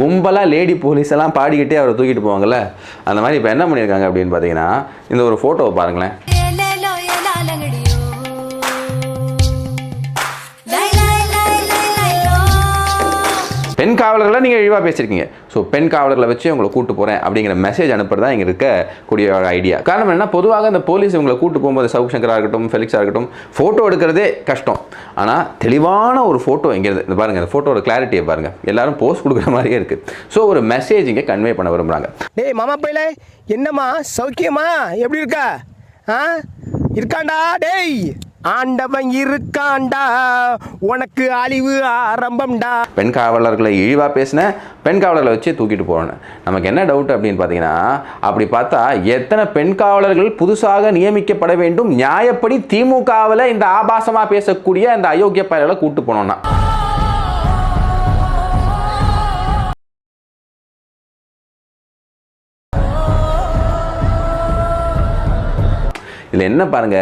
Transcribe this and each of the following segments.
கும்பலாக lady police எல்லாம் பாடிக்கிட்டே அவரை தூக்கிட்டு போவாங்கல்ல? அந்த மாதிரி இப்போ என்ன பண்ணியிருக்காங்க அப்படின்னு பார்த்தீங்கன்னா இந்த ஒரு ஃபோட்டோவை பாருங்களேன். பெண் காவலர்களை நீங்கள் இழிவாக பேசியிருக்கீங்க. ஸோ பெண் காவலர்களை வச்சு உங்களை கூட்டு போகிறேன் அப்படிங்கிற மெசேஜ் அனுப்புறதா இங்கே இருக்கக்கூடிய ஒரு ஐடியா காரணம் என்ன பொதுவாக இந்த போலீஸ் இவங்களை கூட்டு போகும்போது சவுக் சங்கராக இருக்கட்டும் ஃபெலிக்ஸாக இருக்கட்டும் ஃபோட்டோ எடுக்கிறதே கஷ்டம். ஆனால் தெளிவான ஒரு ஃபோட்டோ இங்கேருந்து இந்த பாருங்கள் இந்த ஃபோட்டோட கிளாரிட்டியை பாருங்கள் எல்லாரும் போஸ்ட் கொடுக்குற மாதிரியே இருக்குது ஸோ ஒரு மெசேஜ் இங்கே கன்வே பண்ண விரும்புகிறாங்க டேய் மாமா பையில என்னம்மா? சௌக்கியமா? எப்படி இருக்க? ஆ? இருக்காண்டா? டேய்! ஆண்டவன் இருக்காண்டா? உனக்கு அழிவு ஆரம்பம்டா. பெண் காவலர்களை இழிவாக பேசின பெண் காவலர்களை வச்சு தூக்கிட்டு போகணும் நமக்கு என்ன டவுட் அப்படின்னு பார்த்தீங்கன்னா அப்படி பார்த்தா எத்தனை பெண் காவலர்கள் புதுசாக நியமிக்கப்பட வேண்டும்? நியாயப்படி திமுகவில் இந்த ஆபாசமாக பேசக்கூடிய இந்த அயோக்கிய பயல்களை கூப்பிட்டு போனோம்னா. இதில் என்ன பாருங்க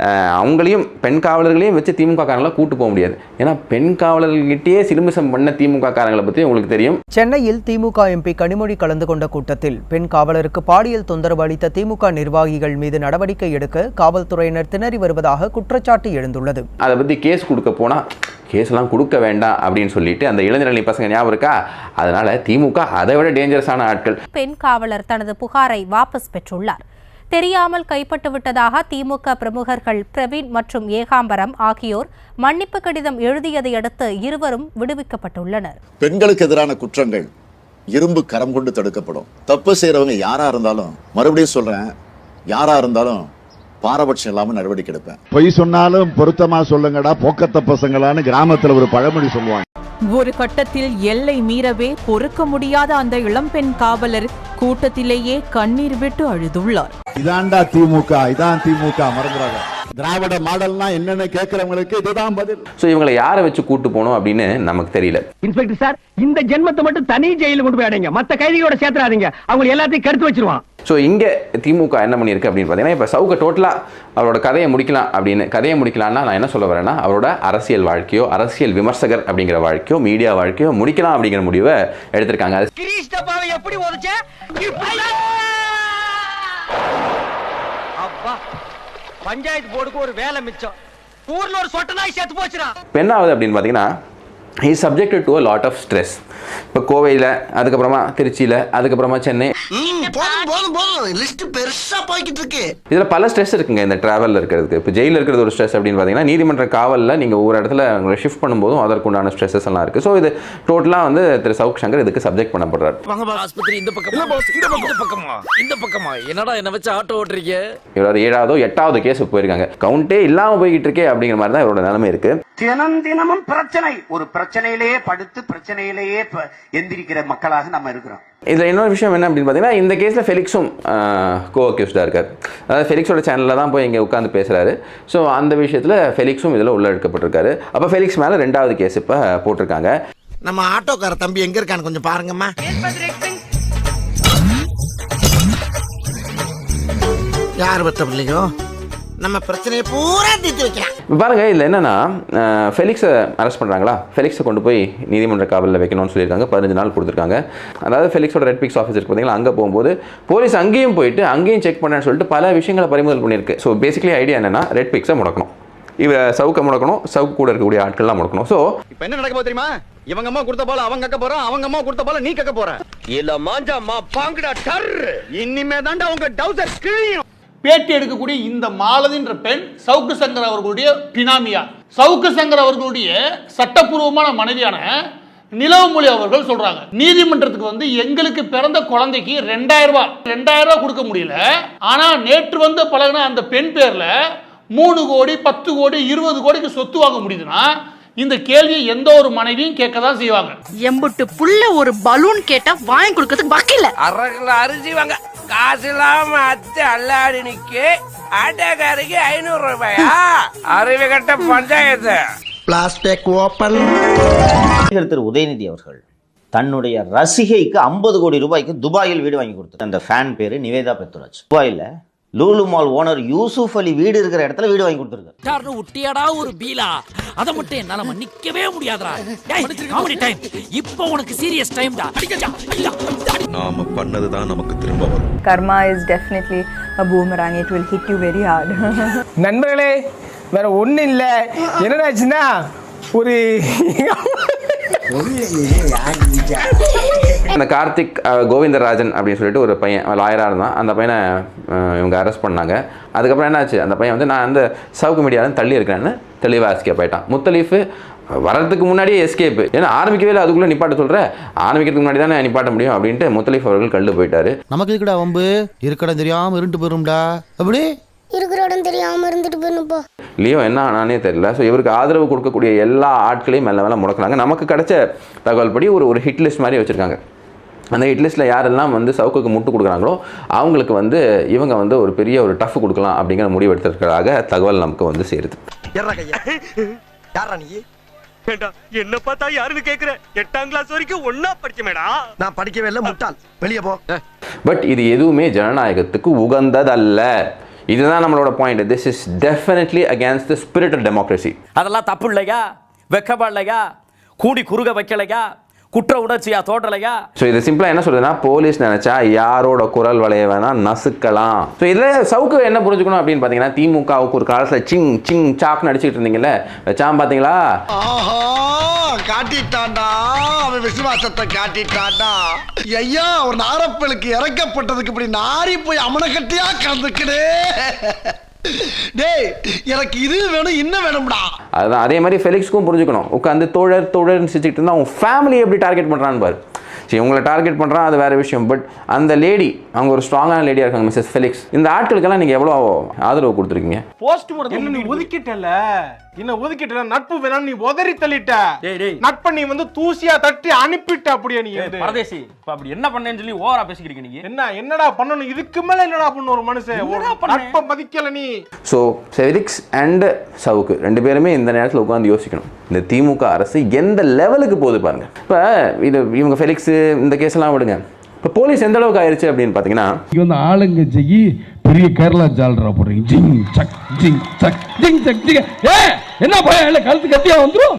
அஹ், அவங்களையும் பெண் காவலர்களையும் வச்சு திமுக காரங்களை கூட்டு போக முடியாது. ஏன்னா பெண் காவலர்கள்கிட்டயே சிலுமிசம் பண்ண திமுக காரங்களை பற்றி உங்களுக்கு தெரியும். சென்னையில் திமுக எம்பி கனிமொழி கலந்து கொண்ட கூட்டத்தில் பெண் காவலருக்கு பாலியல் தொந்தரவு அளித்த திமுக நிர்வாகிகள் மீது நடவடிக்கை எடுக்க காவல்துறையினர் திணறி வருவதாக குற்றச்சாட்டு எழுந்துள்ளது. அதை பற்றி கேஸ் கொடுக்க போனால் கேஸ்லாம் கொடுக்க வேண்டாம் அப்படின்னு சொல்லிட்டு அந்த இளைஞரணி பசங்க ஞாபகம் இருக்கா? அதனால திமுக அதை விட டேஞ்சரஸான ஆட்கள். பெண் காவலர் தனது புகாரை வாபஸ் பெற்றுள்ளார். தெரியாமல் கைப்பட்டு விட்டதாக திமுக பிரமுகர்கள் பிரவீன் மற்றும் ஏகாம்பரம் ஆகியோர் மன்னிப்பு கடிதம் எழுதியதை அடுத்து இருவரும் விடுவிக்கப்பட்டுள்ளனர். பெண்களுக்கு எதிரான குற்றங்கள் இரும்பு கரம் கொண்டு தடுக்கப்படும். தப்பு செய்யறவங்க யாரா இருந்தாலும் மறுபடியும் சொல்றேன். யாரா இருந்தாலும் பாரபட்சம் இல்லாம நடவடிக்கை எடுப்பேன். பொய் சொன்னாலும் பொருத்தமா சொல்லுங்கடா போக்கத்த பசங்களான்னு கிராமத்துல ஒரு பழமொழி சொல்லுவாங்க. ஒரு கட்டத்தில் எல்லை மீறவே பொறுக்க முடியாத அந்த இளம்பெண் காவலர் கூட்டத்திலேயே கண்ணீர் விட்டு அழுதுள்ளார். இதான்டா திமுக இதான் திமுக மறந்துடாத. திராவிட மாடல்னா என்னன்னு கேட்கறவங்களுக்கு இதுதான் பதில். ஸோ இவங்களை யாரை வச்சு கூட்டு போகணும் அப்படின்னு நமக்கு தெரியல. இன்ஸ்பெக்டர் சார் இந்த ஜென்மத்தை மட்டும் தனி ஜெயில கொண்டு போயிடுங்க மத்த கைதிகளோட சேர்த்துறாதீங்க. அவங்க எல்லாத்தையும் கெடுத்து வச்சிருவான். ஸோ இங்கே திமுக என்ன பண்ணியிருக்கு அப்படின்னு பார்த்தீங்கன்னா இப்போ சவுக்க டோட்டலாக அவரோட கதையை முடிக்கலாம் அப்படின்னு கதையை முடிக்கலாம்னா நான் என்ன சொல்ல வரேன்னா அவரோட அரசியல் வாழ்க்கையோ அரசியல் விமர்சகர் அப்படிங்கிற வாழ்க்கையோ மீடியா வாழ்க்கையோ முடிக்கலாம் அப்படிங்கிற முடிவை எடுத்திருக்காங்க. எப்படி பஞ்சாயத்து போர்டுக்கு ஒரு வேலை மிச்சம். ஊர்ல ஒரு சொட்ட நாய் செத்து போச்சுடா. என்ன ஆகுது அப்படின்னு பாத்தீங்கன்னா he subjected to a lot of stress இப்போ கோவையில் அதுக்கப்புறமா திருச்சியில் அதுக்கப்புறமா சென்னை. போதும் போதும் போதும். லிஸ்ட் பெருசா போய்கிட்டு இருக்கு. இதில் பல ஸ்ட்ரெஸ் இருக்குங்க இந்த ட்ராவலில் இருக்கிறதுக்கு. இப்போ ஜெயிலில் இருக்கிறது ஒரு ஸ்ட்ரெஸ் அப்படின்னு பார்த்தீங்கன்னா நீதிமன்ற காவலில் நீங்கள் ஒவ்வொரு இடத்துல உங்களை ஷிஃப்ட் பண்ணும்போதும் அதற்குண்டான ஸ்ட்ரெஸ்ஸஸ் எல்லாம் இருக்குது ஸோ இது டோட்டலாக வந்து திரு சவுக் சங்கர் இதுக்கு சப்ஜெக்ட் பண்ணப்படுறாரு. ஆஸ்பத்திரி இந்த பக்கமா? இந்த பக்கமா. இந்த பக்கமா? என்னடா என்ன வச்சு ஆட்டோ ஓட்டுறீங்க? இவர் ஏழாவதோ எட்டாவது கேஸுக்கு போயிருக்காங்க. கவுண்டே இல்லாமல் போய்கிட்டு இருக்கே அப்படிங்கிற மாதிரி தான் இவரோட நிலைமை இருக்குது தினம் தினமும் பிரச்சனை. ஒரு பிரச்சனையிலேயே படுத்து பிரச்சனையிலேயே எந்திரிக்கிற மக்களாக நம்ம இருக்கிறோம். இதில் இன்னொரு விஷயம் என்ன அப்படின்னு பார்த்தீங்கன்னா இந்த கேஸில் ஃபெலிக்ஸும் கோ அக்யூஸ்டாக இருக்கார். அதாவது ஃபெலிக்ஸோட சேனலில் தான் போய் இங்கே உட்காந்து பேசுகிறாரு ஸோ அந்த விஷயத்தில் ஃபெலிக்ஸும் இதில் உள்ள எடுக்கப்பட்டிருக்காரு. அப்போ ஃபெலிக்ஸ் மேலே ரெண்டாவது கேஸ் இப்போ போட்டிருக்காங்க. நம்ம ஆட்டோக்கார தம்பி எங்க இருக்கான்னு கொஞ்சம் பாருங்கம்மா. யார் பத்த பிள்ளைங்க நம்ம பிரச்சனையை பூரா தீர்த்து வைக்கலாம் இப்போ பாருங்கள் இதில் என்னென்னா ஃபெலிக்ஸை அரெஸ்ட் பண்ணுறாங்களா ஃபெலிக்ஸை கொண்டு போய் நீதிமன்ற காவலில் வைக்கணும்னு சொல்லியிருக்காங்க. பதினஞ்சு நாள் கொடுத்துருக்காங்க. அதாவது ஃபெலிக்ஸோட ரெட் பிக்ஸ் ஆஃபீஸ் இருக்கு பார்த்தீங்களா அங்கே போகும்போது போலீஸ் அங்கேயும் போயிட்டு அங்கேயும் செக் பண்ணேன்னு சொல்லிட்டு பல விஷயங்களை பறிமுதல் பண்ணியிருக்கு. ஸோ பேசிக்கலி ஐடியா என்னென்னா ரெட் பிக்ஸை முடக்கணும். இவ சவுக்கை முடக்கணும் சவுக்கு கூட இருக்கக்கூடிய ஆட்கள்லாம் முடக்கணும். ஸோ இப்ப என்ன நடக்க தெரியுமா? இவங்க அம்மா கொடுத்த போல அவங்க கக்க போறான் அவங்க அம்மா கொடுத்த போல நீ கக்க போற. இல்ல மாஞ்சா அம்மா பாங்கடா டர் இனிமே தாண்டா உங்க டவுசர் கிழியும். பேட்டி எடுக்கக்கூடிய இந்த மாலதின்ற பெண் சவுக்கு சங்கர் அவர்களுடைய பினாமியா. சவுக்கு சங்கர் அவர்களுடைய சட்டப்பூர்வமான மனைவியான நிலவுமொழி அவர்கள் சொல்றாங்க. நீதிமன்றத்துக்கு வந்து எங்களுக்கு பிறந்த குழந்தைக்கு ரெண்டாயிரம் ரூபாய். ரெண்டாயிரம் ரூபாய் கொடுக்க முடியல. ஆனா நேற்று வந்து பழகின அந்த பெண் பேர்ல மூணு கோடி பத்து கோடி இருபது கோடிக்கு சொத்து வாங்க முடியுதுன்னா இந்த கேள்வியை எந்த ஒரு மனைவியும் கேட்க தான் செய்வாங்க. எம்புட்டு புள்ள ஒரு பலூன் கேட்டா வாங்கி கொடுக்கறதுக்கு வக்கில்ல அரகுல அரிசி வாங்க. காசு இல்லாம அத்து அல்லாடி நிக்கு ஐநூறு ரூபாயா? அறிவு கட்ட பஞ்சாயத்து. பிளாஸ்டிக் ஓப்பன் நடிகர் திரு உதயநிதி அவர்கள் தன்னுடைய ரசிகைக்கு ஐம்பது கோடி ரூபாய்க்கு துபாயில் வீடு வாங்கி கொடுத்தார் அந்த ஃபேன் பேரு நிவேதா பெத்துராஜ். துபாயில் லூலு மால் ஓனர் யூசுப் அலி வீடு இருக்கிற இடத்துல வீடு வாங்கி கொடுத்துருக்காரு. உட்டியாடா ஒரு பீலா. அத மட்டும் என்னால மன்னிக்கவே முடியாதுடா. காமெடி டைம் இப்போ உனக்கு சீரியஸ் டைம்டா நாம பண்ணதுதான் நமக்கு திரும்ப வரும். Karma is definitely a boomerang. It will hit you very hard. நண்பர்களே வேற ஒண்ணு இல்ல. என்னடாச்சுன்னா ஒரு அந்த கார்த்திக் கோவிந்தராஜன் அப்படின்னு சொல்லிட்டு ஒரு பையன் லாயராக இருந்தான். அந்த பையனை இவங்க அரெஸ்ட் பண்ணாங்க. அதுக்கப்புறம் என்னாச்சு? அந்த பையன் வந்து நான் அந்த சவுக்கு மீடியாவில் தள்ளி இருக்கிறேன்னு தெளிவாக எஸ்கேப் ஆயிட்டான். முத்தலீஃப் வரதுக்கு முன்னாடியே எஸ்கேப் ஏன்னா ஆரம்பிக்கவே இல்லை அதுக்குள்ளே நிப்பாட்ட சொல்கிற ஆரம்பிக்கிறதுக்கு முன்னாடி தானே நிப்பாட்ட முடியும் அப்படின்ட்டு முத்தலீஃப் அவர்கள் கண்டு போயிட்டாரு. நமக்கு இருக்கடா வம்பு. இருக்கடம் தெரியாம இருண்டு போயிரும்டா. அப்படி இருக்கிற இடம் தெரியாம இருந்துட்டு போயிடும் போ. லியோ என்ன ஆனானே தெரியல. ஸோ இவருக்கு ஆதரவு கொடுக்கக்கூடிய எல்லா ஆட்களையும் மெல்ல மெல்ல முடக்குனாங்க நமக்கு கிடைச்ச தகவல் படி ஒரு ஒரு ஹிட் லிஸ்ட் மாதிரி வச்சுருக்காங்க. அந்த ஹிட் லிஸ்ட்டில் யாரெல்லாம் வந்து சவுக்குக்கு முட்டு கொடுக்குறாங்களோ அவங்களுக்கு வந்து இவங்க வந்து ஒரு பெரிய ஒரு டஃப் கொடுக்கலாம் அப்படிங்கிற முடிவு எடுத்திருக்கிறதாக தகவல் நமக்கு வந்து சேருது. யாரா கையா? யாரா நீ? என்ன பார்த்தா யாருன்னு கேக்குற? எட்டாம் கிளாஸ் வரைக்கும் ஒன்னா படிச்ச மேடா? நான் படிக்கவே இல்ல முட்டாள். வெளியே போ. பட் இது எதுவுமே ஜனநாயகத்துக்கு உகந்ததல்ல. இதுதான் நம்மளோட point this is definitely against the spirit of democracy அதெல்லாம் தப்பு இல்லையா? வெக்கப்படலையா கூடி குறுக வைக்கலையா? குற்ற உணர்ச்சியா தோட்டலையா ஸோ இது சிம்பிளாக என்ன சொல்றதுன்னா போலீஸ் நினைச்சா யாரோட குரல் வளைய வேணா நசுக்கலாம். ஸோ இதில் சவுக்கு என்ன புரிஞ்சுக்கணும் அப்படின்னு பார்த்தீங்கன்னா திமுகவுக்கு ஒரு காலத்தில் சிங் சிங் சாக்னு அடிச்சுட்டு இருந்தீங்கல்ல வச்சாம் பார்த்தீங்களா? ஆஹா காட்டிட்டான்டா. அவன் விசுவாசத்தை காட்டிட்டான்டா. ஐயா ஒரு நாரப்பலுக்கு இறக்கப்பட்டதுக்கு இப்படி நாரி போய் அமனக்கட்டியா கலந்துக்கிடே டேய் எனக்கு இது வேணும் இன்னும் வேணும்டா. அதுதான் அதே மாதிரி ஃபெலிக்ஸ்க்கும் புரிஞ்சுக்கணும். உட்காந்து தோழர் தோழர்னு சிரிச்சுட்டு இருந்தால் அவங்க ஃபேமிலியை எப்படி டார்கெட் பண்ணுறான்னு பாரு. சரி உங்களை டார்கெட் பண்ணுறான் அது வேறு விஷயம். பட் அந்த லேடி அவங்க ஒரு ஸ்ட்ராங்கான லேடியாக இருக்காங்க மிஸ்ஸஸ் ஃபெலிக்ஸ் இந்த ஆட்களுக்கெல்லாம் நீங்கள் எவ்வளோ ஆதரவு கொடுத்துருக்கீங்க? போஸ்ட் என்ன நீ ஒதுக்கிட்டல? என்ன ஒதுக்கிட்டல? நட்பு வேணாம் நீ உதறி தள்ளிட்ட. நட்பை நீ வந்து தூசியா தட்டி அனுப்பிட்ட அப்படியே நீ பரதேசி இப்ப அப்படி என்ன பண்ணேன்னு சொல்லி ஓவரா பேசிக்கிறீங்க நீங்க? என்ன என்னடா பண்ணணும்? இதுக்கு மேல என்னடா பண்ணணும் ஒரு மனுஷன்? நட்பை மதிக்கல நீ. ஸோ ஃபெலிக்ஸ் அண்ட் சவுக்கு ரெண்டு பேருமே இந்த நேரத்தில் உட்காந்து யோசிக்கணும். இந்த திமுக அரசு எந்த லெவலுக்கு போகுது பாருங்க. இப்போ இது இவங்க ஃபெலிக்ஸு இந்த கேஸ்லாம் விடுங்க. இப்போ போலீஸ் எந்த அளவுக்கு ஆயிடுச்சு அப்படின்னு பார்த்தீங்கன்னா இங்க வந்து ஆளுங்கட்சிக்கு பெரிய கேரளா ஜால்ரா போடுறீங்க. ஜிங் சக் ஜிங் சக் ஜிங் சக் ஜிங். ஏ என்ன பயம்? இல்லை கழுத்து கத்தியா வந்துடும்